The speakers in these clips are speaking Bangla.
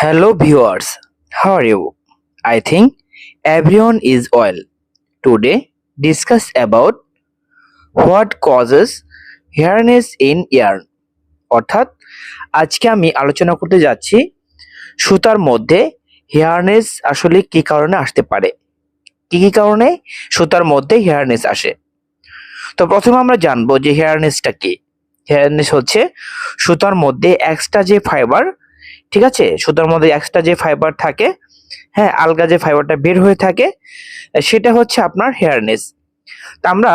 Hello viewers, how are you? I think everyone is well. Today discuss about what causes hairness in yarn. অর্থাৎ আজকে আমি আলোচনা করতে যাচ্ছি সুতার মধ্যে হেয়ারনেস আসলে কি কারণে আসতে পারে কি কি কারণে সুতার মধ্যে হেয়ারনেস আসে তো প্রথমে আমরা জানব যে হেয়ারনেসটা কি হেয়ারনেস হচ্ছে সুতার মধ্যে এক্সট্রা যে ফাইবার ঠিক আছে? সুতার মধ্যে এক্সট্রা যে ফাইবার থাকে হ্যাঁ আলগা যে ফাইবারটা বের হয়ে থাকে, সেটা হচ্ছে আপনার হেয়ারনেস তা আমরা,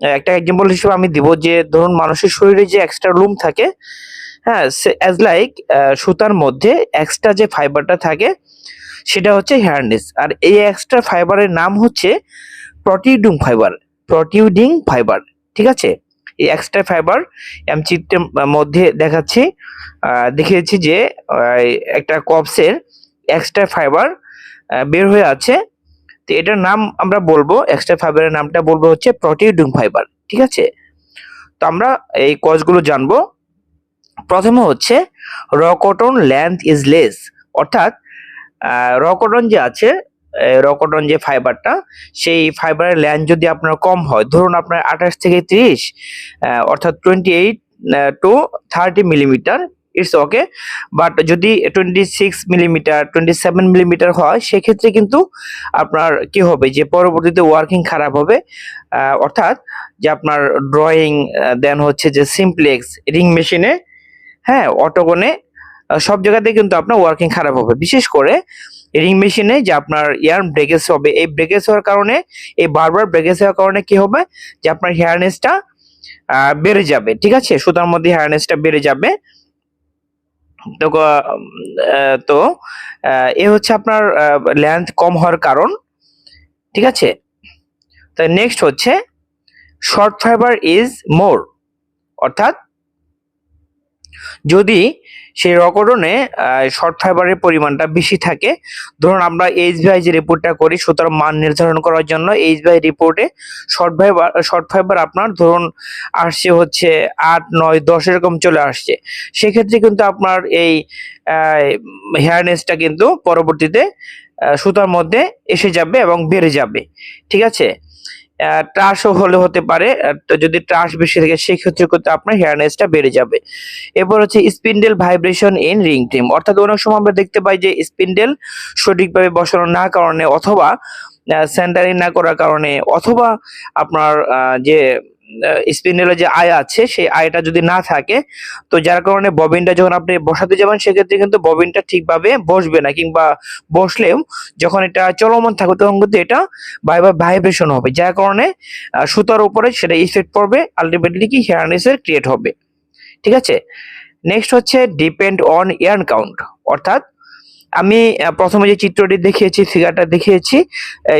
একটা এক্সাম্পল হিসেবে আমি দিব যে, ধরুন মানুষের শরীরে যে এক্সট্রা লুম থাকে হ্যাঁ অ্যাজ লাইক সুতার মধ্যে এক্সট্রা যে ফাইবারটা থাকে, সেটা হচ্ছে হেয়ারনেস আর এই এক্সট্রা ফাইবারের নাম হচ্ছে প্রটিউডিং ফাইবার প্রটিউডিং ফাইবার ঠিক আছে? এই এক্সট্রা ফাইবার আমি চিত্রের মধ্যে দেখাচ্ছি। দেখিয়েছি যে একটা কপসের এক্সট্রা ফাইবার বের হয়ে আছে। তো এটার নাম আমরা বলব এক্সট্রা ফাইবারের নামটা বলব হচ্ছে প্রোটিউডিং ফাইবার ঠিক আছে? তো আমরা এই কজগুলো জানব। প্রথমে হচ্ছে র কটন ইজ লেস অর্থাৎ র কটন যে আছে র কটন যে ফাইবারটা সেই ফাইবারের লেন্থ যদি আপনার কম হয়, ধরুন আপনার আঠাশ থেকে তিরিশ অর্থাৎ twenty eight to thirty millimetre it's okay but যদি twenty six millimetre twenty seven millimetre হয়, সেক্ষেত্রে কিন্তু আপনার কি হবে যে পরবর্তীতে ওয়ার্কিং খারাপ হবে অর্থাৎ যে আপনার ড্রয়িং দেন হচ্ছে যে সিমপ্লেক্স রিং মেশিনে হ্যাঁ অটোগনে সব জায়গাতে কিন্তু আপনার ওয়ার্কিং খারাপ হবে। বিশেষ করে রিং মেশিনে যে আপনার ইয়ার ব্রেকেজ হবে। এই ব্রেকেজ হওয়ার কারণে, এই বারবার ব্রেকেজ হওয়ার কারণে কি হবে? যে আপনার হেয়ারনেসটা বেড়ে যাবে, ঠিক আছে? সুতার মধ্যে হেয়ারনেসটা বেড়ে যাবে। তো তো এ হচ্ছে আপনার লেন্থ কম হওয়ার কারণ, ঠিক আছে? তো নেক্সট হচ্ছে শর্ট ফাইবার ইজ মোর অর্থাৎ যদি সেই রকটনে শর্ট ফাইবারের পরিমাণটা বেশি থাকে, ধরুন আমরা এইচ ভাই যে রিপোর্টটা করি, সুতরাং মান নির্ধারণ করার জন্য এইচ ভাই রিপোর্টে শর্ট ফাইবার শর্ট ফাইবার আপনার ধরুন আসছে হচ্ছে আট, নয়, দশ এরকম চলে আসছে। সেক্ষেত্রে কিন্তু আপনার এই হেয়ারনেসটা কিন্তু পরবর্তীতে সুতার মধ্যে এসে যাবে এবং বেড়ে যাবে। ঠিক আছে? ট্রাশও হলে হতে পারে। যদি ট্রাশ বেশি থাকে, সেক্ষেত্রে কিন্তু আপনার হেয়ারনেসটা বেড়ে যাবে। এরপর হচ্ছে spindle vibration in ring team অর্থাৎ অনেক সময় আমরা দেখতে পাই যে স্পিন্ডেল সঠিকভাবে বসানো না কারণে অথবা সেন্টারিং না করার কারণে অথবা আপনার যে স্পিন্ডেলের যে আয় আছে, সেই আয়টা যদি না থাকে, তো যার কারণে ববিনটা যখন আপনি বসাতে যাবেন, সেক্ষেত্রে কিন্তু ববিনটা ঠিকভাবে বসবে না কিংবা বসলেও যখন এটা চলমান থাকবে, তখন কিন্তু এটা বারবার ভাইব্রেশন হবে, যার কারণে সুতার উপরে সেটা ইফেক্ট পড়বে আলটিমেটলি কি হেয়ারনেসের ক্রিয়েট হবে। ঠিক আছে? নেক্সট হচ্ছে ডিপেন্ড অন ইয়ার্ন কাউন্ট অর্থাৎ আমি প্রথমে যে চিত্রটি দেখিয়েছি ফিগারটা দেখিয়েছি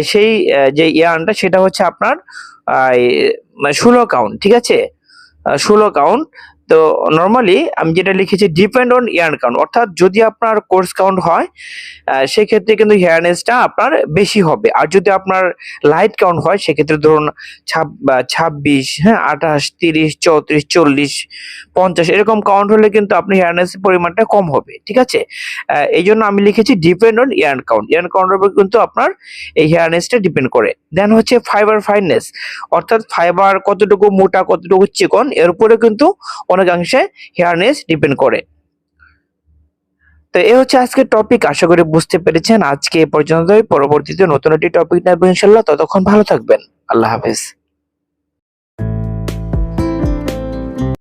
সেই যে ইয়ার্নটা সেটা হচ্ছে আপনার ষোলো কাউন্ট, ঠিক আছে? ষোলো কাউন্ট তো নর্মালি আমি যেটা লিখেছি ডিপেন্ড অন ইয়ার্ন কাউন্ট অর্থাৎ যদি আপনার কোর্স কাউন্ট হয় সেক্ষেত্রে কিন্তু হেয়ারনেসটা আপনার বেশি হবে। আর যদি আপনার লাইট কাউন্ট হয়, সেক্ষেত্রে ধরুন ছাব্বিশ হ্যাঁ আঠাশ, তিরিশ, চৌত্রিশ, চল্লিশ, পঞ্চাশ, এরকম কাউন্ট হলে কিন্তু আপনি হেয়ারনেসের পরিমাণটা কম হবে, ঠিক আছে? এই জন্য আমি লিখেছি depend on yarn count yarn কাউন্টের উপর কিন্তু আপনার এই হেয়ারনেসটা ডিপেন্ড করে। দেন হচ্ছে ফাইবার ফাইননেস অর্থাৎ ফাইবার কতটুকু মোটা, কতটুকু চিকন, এর উপরে কিন্তু অনেকাংশে হেয়ারনেস ডিপেন্ড করে। তো এ হচ্ছে আজকের টপিক আশা করি বুঝতে পেরেছেন। আজকে এ পর্যন্তই। পরবর্তীতে নতুন একটি টপিক নেবেন ইনশাল্লাহ ততক্ষণ ভালো থাকবেন। আল্লাহ হাফেজ।